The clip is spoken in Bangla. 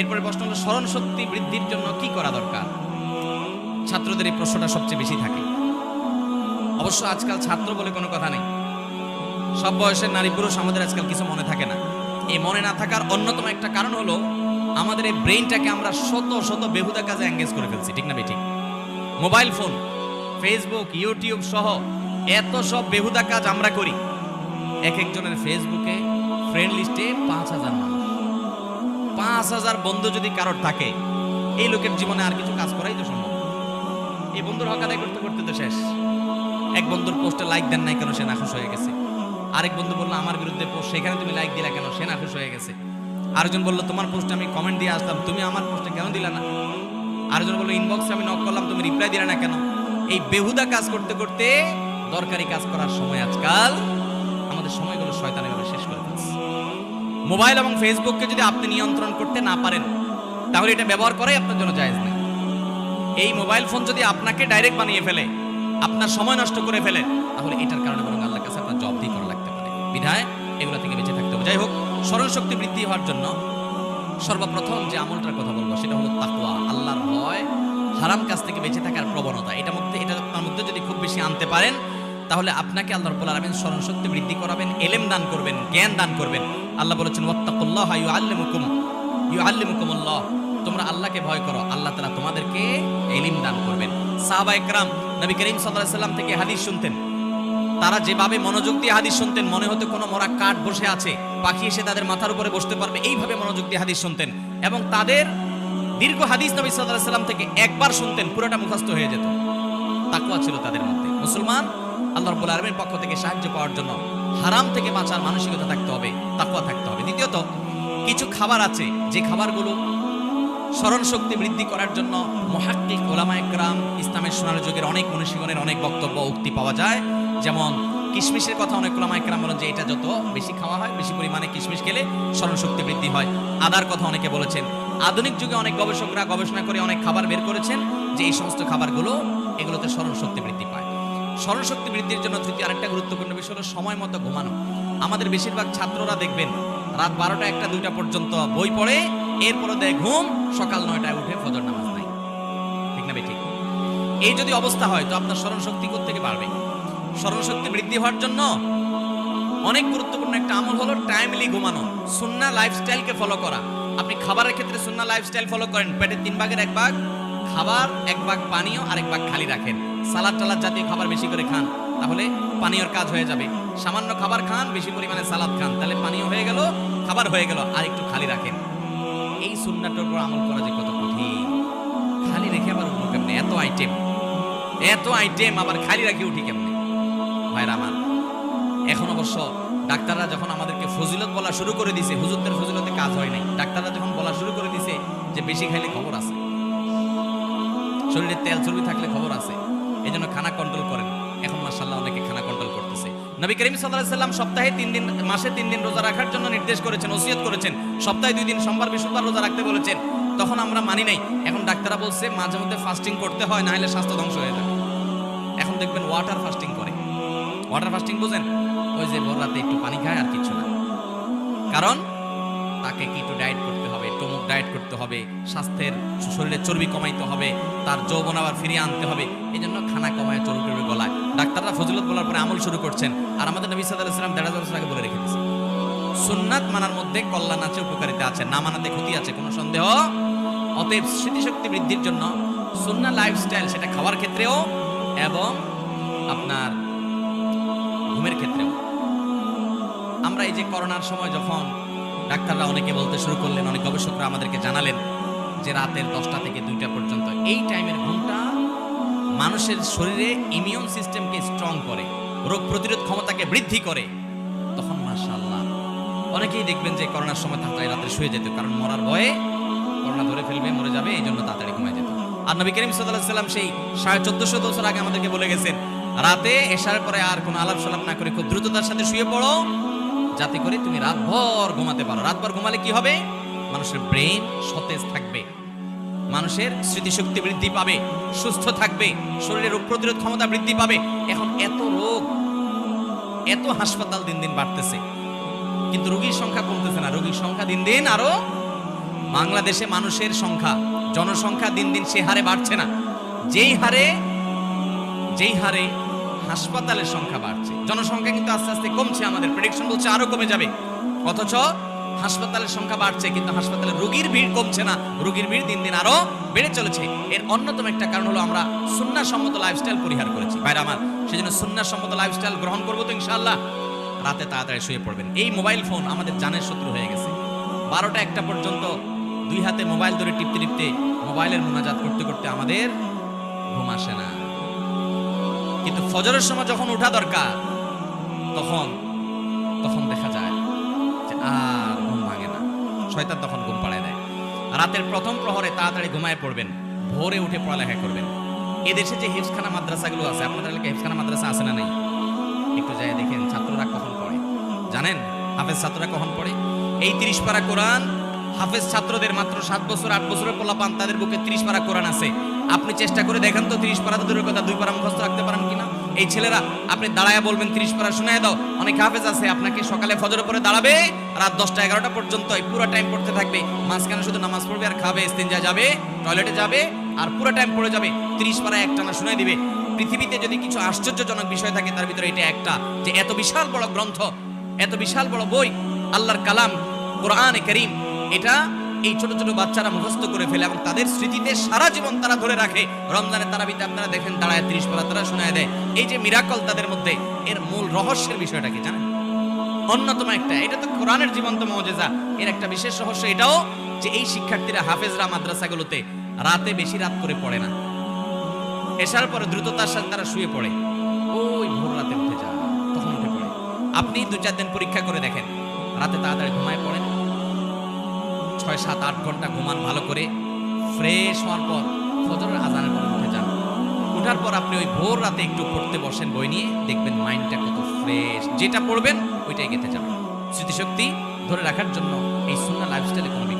এরপরে প্রশ্ন হলো, স্মরণ শক্তি বৃদ্ধির জন্য কি করা দরকার? ছাত্রদের এই প্রশ্নটা সবচেয়ে বেশি থাকে। অবশ্য আজকাল ছাত্র বলে কোনো কথা নেই। সব বয়সের নারী পুরুষ আমাদের আজকাল কিছু মনে থাকে না। এই মনে না থাকার অন্যতম একটা কারণ হলো, আমাদের এই ব্রেইনটাকে আমরা শত শত বেহুদা কাজে এঙ্গেজ করে ফেলছি, ঠিক না ঠিক? মোবাইল ফোন, ফেসবুক, ইউটিউব সহ এত সব বেহুদা কাজ আমরা করি। এক একজনের ফেসবুকে ফ্রেন্ড লিস্টে পাঁচ হাজার মানুষ। পাঁচ হাজার বন্ধু যদি কারোর থাকে, এই লোকের জীবনে আর কিছু কাজ করাই তো সম্ভব। এই বন্ধুর হক আদায় করতে করতে তো শেষ। এক বন্ধুর পোস্টে লাইক দেন নাই কেন, সে নাখুশ হয়ে গেছে। আরেক বন্ধু বলল, আমার বিরুদ্ধে পোস্ট সেখানে তুমি লাইক দিলা কেন, সে নাখুশ হয়ে গেছে। আরেকজন বলল, তোমার পোস্টে আমি কমেন্ট দিয়ে আসলাম, তুমি আমার পোস্টে কেন দিলা না? আরেকজন বলল ইনবক্সে আমি নক করলাম, তুমি রিপ্লাই দিলে না কেন? এই বেহুদা কাজ করতে করতে দরকারি কাজ করার সময় আজকাল, আমাদের সময়গুলো শয়তানের মোবাইল এবং ফেসবুককে যদি আপনি নিয়ন্ত্রণ করতে না পারেন, তাহলে এটা ব্যবহার করাই আপনার জন্য জায়েজ নেই এই মোবাইল ফোন যদি আপনাকে ডাইরেক্ট বানিয়ে ফেলে, আপনার সময় নষ্ট করে ফেলে, তাহলে এটার কারণে বরং আল্লাহর কাছে আপনার জব দিয়ে করা লাগতে পারে। বিধায় এগুলো থেকে বেঁচে থাকতে হবে। যাই হোক স্মরণ শক্তি বৃদ্ধি হওয়ার জন্য সর্বপ্রথম যে আমলটার কথা বলব, সেটা হলো তাকওয়া, আল্লাহর ভয়, হারাম কাজ থেকে বেঁচে থাকার প্রবণতা। এটা মধ্যে এটা আপনার মধ্যে যদি খুব বেশি আনতে পারেন, তাহলে আপনাকে আল্লাহ রাব্বুল স্মরণ শক্তি বৃদ্ধি করাবেন, এলেম দান করবেন, জ্ঞান দান করবেন। আল্লাহ বলেছেন, ওয়াত্তাকুল্লাহ ইউআল্লিমুকুম, ইউআল্লিমুকুমুল্লাহ। তোমরা আল্লাহকে ভয় করো, আল্লাহ তাআলা তোমাদেরকে এলিম দান করবেন। সাহাবা একরাম, নবী করিম আলাইহি সাল্লাম থেকে হাদিস শুনতেন। তারা যেভাবে মনোযোগ দিয়ে হাদিস শুনতেন, মনে হতো কোনো মরা কাঠ বসে আছে, পাখি এসে তাদের মাথার উপরে বসতে পারবে, এইভাবে মনোযোগ দিয়ে হাদিস শুনতেন। এবং তাদের দীর্ঘ হাদিস নবী আলাইহি সাল্লাম থেকে একবার শুনতেন, পুরোটা মুখস্থ হয়ে যেত। তাকওয়া ছিল তাদের মধ্যে। মুসলমান, আল্লাহ রাব্বুল আলামিনের পক্ষ থেকে সাহায্য পাওয়ার জন্য হারাম থেকে বাঁচার মানসিকতা থাকতে হবে, তাকওয়া থাকতে হবে। দ্বিতীয়ত, কিছু খাবার আছে, যে খাবারগুলো স্মরণ শক্তি বৃদ্ধি করার জন্য মহাক্কিক ওলামা একরাম ইসলামের সোনার যুগের অনেক মনীষীগণের অনেক বক্তব্য, উক্তি পাওয়া যায়। যেমন, কিশমিশের কথা অনেক ওলামা একরাম বলেন যে, এটা যত বেশি খাওয়া হয়, বেশি পরিমাণে কিশমিশ খেলে স্মরণ শক্তি বৃদ্ধি হয়। আদার কথা অনেকে বলেছেন। আধুনিক যুগে অনেক গবেষকরা গবেষণা করে অনেক খাবার বের করেছেন, যে এই সমস্ত খাবারগুলো এগুলোতে স্মরণ শক্তি বৃদ্ধি পায়। স্মরণ শক্তি বৃদ্ধির জন্য তৃতীয় আরেকটা গুরুত্বপূর্ণ বিষয় হলো সময় মতো ঘুমানো। আমাদের বেশিরভাগ ছাত্ররা দেখবেন, রাত বারোটা একটা দুইটা পর্যন্ত বই পড়ে, এরপরে দেয় ঘুম সকাল নয়টায় উঠে ফজর নামাজ নাই। ঠিক না ঠিক এই যদি অবস্থা হয়, তো আপনার স্মরণ শক্তি থেকে বাড়বে? স্মরণ শক্তি বৃদ্ধি হওয়ার জন্য অনেক গুরুত্বপূর্ণ একটা আমল হলো টাইমলি ঘুমানো সুন্না লাইফস্টাইলকে ফলো করা। আপনি খাবারের ক্ষেত্রে সুন্না লাইফস্টাইল ফলো করেন, পেটের তিন ভাগের এক ভাগ, খাবার এক ভাগ পানীয় আর এক ভাগ খালি রাখেন। সালাদ টালাদ জাতীয় খাবার বেশি করে খান, তাহলে পানীয়র কাজ হয়ে যাবে। সামান্য খাবার খান, বেশি পরিমাণে সালাদ খান, তাহলে পানীয় হয়ে গেল, খাবার হয়ে গেল, আর একটু খালি রাখেন। এই সুন্নাটার উপর আমল করা যে কত কঠিন। খালি রেখে আবার উঠবো কেমনে? এত আইটেম এত আইটেম আবার খালি রাখি উঠি কেমনে? ভাইরা আমার, এখন অবশ্য ডাক্তাররা যখন আমাদেরকে ফজিলত বলা শুরু করে দিছে, হুজুরদের ফজিলতে কাজ হয় নাই, ডাক্তাররা যখন বলা শুরু করে দিছে যে বেশি খাইলে খবর আছে। শরীরে তেল চর্বি থাকলে খবর আছে। এই জন্য খানা কন্ট্রোল করেন। এখন মাসাল্লাহ অনেকে খানা কন্ট্রোল করতেছে। নবী করিম সাল্লাহ সাল্লাম সপ্তাহে তিন দিন, মাসে তিন দিন রোজা রাখার জন্য নির্দেশ করেছেন, ওসিয়ত করেছেন। সপ্তাহে দুই দিন, সোমবার, বৃহস্পতিবার রোজা রাখতে বলেছেন। তখন আমরা মানি নাই। এখন ডাক্তাররা বলছে, মাঝে মধ্যে ফাস্টিং করতে হয় না হলে স্বাস্থ্য ধ্বংস হয়ে যাবে। এখন দেখবেন ওয়াটার ফাস্টিং করে। ওয়াটার ফাস্টিং বুঝেন? ওই যে ভোর রাতে একটু পানি খায় আর কিছু না। কারণ তাকে কিটো ডায়েট করতে হবে? টমুক ডায়েট করতে হবে। স্বাস্থ্যের শরীরে চর্বি কমাইতে হবে। তার যৌবন আবার ফিরিয়ে আনতে হবে। এই জন্য খানা কমায় চর্বি টর্বি গলায়। ডাক্তাররা ফজিলত বলার পরে আমল শুরু করছেন। আর আমাদের নবী সাল্লাহ সাল্লাম দেড় হাজার আগে বলে রেখে দিয়েছে সুন্নাত মানার মধ্যে কল্যাণ আছে, উপকারিতা আছে। না মানাতে ক্ষতি আছে, কোনো সন্দেহ? অতএব স্মৃতিশক্তি বৃদ্ধির জন্য সুন্না লাইফস্টাইল সেটা খাওয়ার ক্ষেত্রেও এবং আপনার ঘুমের ক্ষেত্রেও। আমরা এই যে করোনার সময় যখন ডাক্তাররা অনেকে বলতে শুরু করলেন, অনেক গবেষকরা আমাদেরকে জানালেন যে রাতের দশটা থেকে দুইটা পর্যন্ত। এই টাইমের ঘুমটা মানুষের শরীরে ইমিউন সিস্টেমকে স্ট্রং করে, রোগ প্রতিরোধ ক্ষমতাকে বৃদ্ধি করে। তখন মাশাআল্লাহ, অনেকেই দেখবেন যে করোনার সময় তাড়াতাড়ি রাত্রে শুয়ে যেত, কারণ মরার ভয়ে করোনা ধরে ফেলবে, মরে যাবে, এই জন্য তাড়াতাড়ি ঘুমায় যেত। আর নবী করিম সাল্লাম সেই সাড়ে চোদ্দশো বছর আগে আমাদেরকে বলে গেছেন, রাতে এসার পরে আর কোনো আলাপ সালাপ না করে খুব দ্রুততার সাথে শুয়ে পড়ো যাতে করে তুমি রাতভর ঘুমাতে পারো। রাতভর ঘুমালে কি হবে? মানুষের ব্রেন সতেজ থাকবে। মানুষের স্মৃতিশক্তি বৃদ্ধি পাবে, সুস্থ থাকবে, শরীরের রোগ প্রতিরোধ ক্ষমতা বৃদ্ধি পাবে। এখন এত রোগ, এত হাসপাতাল দিন দিন বাড়তেছে। কিন্তু রোগীর সংখ্যা কমতেছে না। রোগীর সংখ্যা দিন দিন আরও বাংলাদেশে মানুষের সংখ্যা, জনসংখ্যা দিন দিন সে হারে বাড়ছে না। যেই হারে যেই হারে হাসপাতালের সংখ্যা বাড়ছে। জনসংখ্যা কিন্তু আস্তে আস্তে কমছে, আমাদের প্রেডিকশন বলছে আরও কমে যাবে। অথচ হাসপাতালের সংখ্যা বাড়ছে, কিন্তু হাসপাতালে রোগীর ভিড় কমছে না। রোগীর ভিড় দিন দিন আরও বেড়ে চলেছে। এর অন্যতম একটা কারণ হলো আমরা সুন্নাসম্মত লাইফস্টাইল পরিহার করেছি। ভাইরা আমার, সেজন্য সুন্নাসম্মত লাইফস্টাইল গ্রহণ করব তো ইনশাআল্লাহ। রাতে তাড়াতাড়ি শুয়ে পড়বেন। এই মোবাইল ফোন আমাদের জানের শত্রু হয়ে গেছে। বারোটা একটা পর্যন্ত দুই হাতে মোবাইল ধরে টিপতে টিপতে মোবাইলের মোনাজাত করতে করতে আমাদের ঘুম আসে না। কিন্তু ফজরের সময় যখন উঠা দরকার, তখন তখন দেখা যায় যে আর ঘুম ভাঙে না। শয়তান তখন ঘুম পাড়ায় দেয়। রাতের প্রথম প্রহরে তাড়াতাড়ি ঘুমায় পড়বেন, ভোরে উঠে পড়ালেখা করবেন। এদেশে যে হিফসখানা মাদ্রাসাগুলো আছে, আপনাদের এলাকায় হিফসখানা মাদ্রাসা আছে না নাই? একটু যাই দেখেন, ছাত্ররা কখন পড়ে? জানেন? হাফেজ ছাত্ররা কখন পড়ে? এই তিরিশ পারা কোরআন, হাফেজ ছাত্রদের মাত্র সাত বছর, আট বছরের পোলা পান তাদের বুকে তিরিশ পারা কোরআন আছে। আপনি চেষ্টা করে দেখেন তো, তিরিশ পারা দূরের কথা, দুই পারা মুখস্থ রাখতে পারেন কিনা? এই ছেলেরা, আপনি দাঁড়ায় বলবেন, তিরিশ পারা শোনায় দাও। অনেক হাফেজ আছে, আপনাকে সকালে ফজর পরে দাঁড়াবে, রাত দশটা এগারোটা পর্যন্ত পুরো টাইম পড়তে থাকবে। মাঝখানে শুধু নামাজ পড়বে আর খাবে ইস্তেঞ্জা যাবে টয়লেটে যাবে, আর পুরো টাইম পড়ে যাবে। তিরিশ পারা একটানা শুনাই দিবে। পৃথিবীতে যদি কিছু আশ্চর্যজনক বিষয় থাকে, তার ভিতরে এটা একটা, যে এত বিশাল বড় গ্রন্থ, এত বিশাল বড় বই, আল্লাহর কালাম, কোরআনে করিম, এটা এই ছোট ছোট বাচ্চারা মুখস্থ করে ফেলে এবং তাদের স্মৃতিতে সারা জীবন তারা ধরে রাখে। রমজানের তারাবিতে আপনারা দেখেন, দাঁড়ায় ত্রিশ পারা, তারা শোনায় দেয়। এই যে মিরাকল তাদের মধ্যে, এর মূল রহস্যের বিষয়টা কি জানেন? অন্যতম একটা, এটা তো কোরআনের জীবন্ত মজেজা। এর একটা বিশেষ রহস্য এটাও যে এই শিক্ষার্থীরা হাফেজরা মাদ্রাসাগুলোতে রাতে বেশি রাত করে পড়ে না। এসার পরে দ্রুততার সাথে তারা শুয়ে পড়ে। ওই ভোর রাতে উঠে যায়, তখন উঠে পড়ে। আপনি দু চার দিন পরীক্ষা করে দেখেন, রাতে তাড়াতাড়ি ঘুমায় পড়েন ছয়, সাত, আট ঘণ্টা ঘুমান ভালো করে। ফ্রেশ হওয়ার পর ফজরের আজানের পর উঠে যান। ওঠার পর আপনি ওই ভোর রাতে একটু পড়তে বসেন বই নিয়ে, দেখবেন মাইন্ডটা কত ফ্রেশ যেটা পড়বেন, ওইটাই গেতে যাবে। স্মৃতিশক্তি ধরে রাখার জন্য এই সুন্না লাইফস্টাইলে ইকোনমি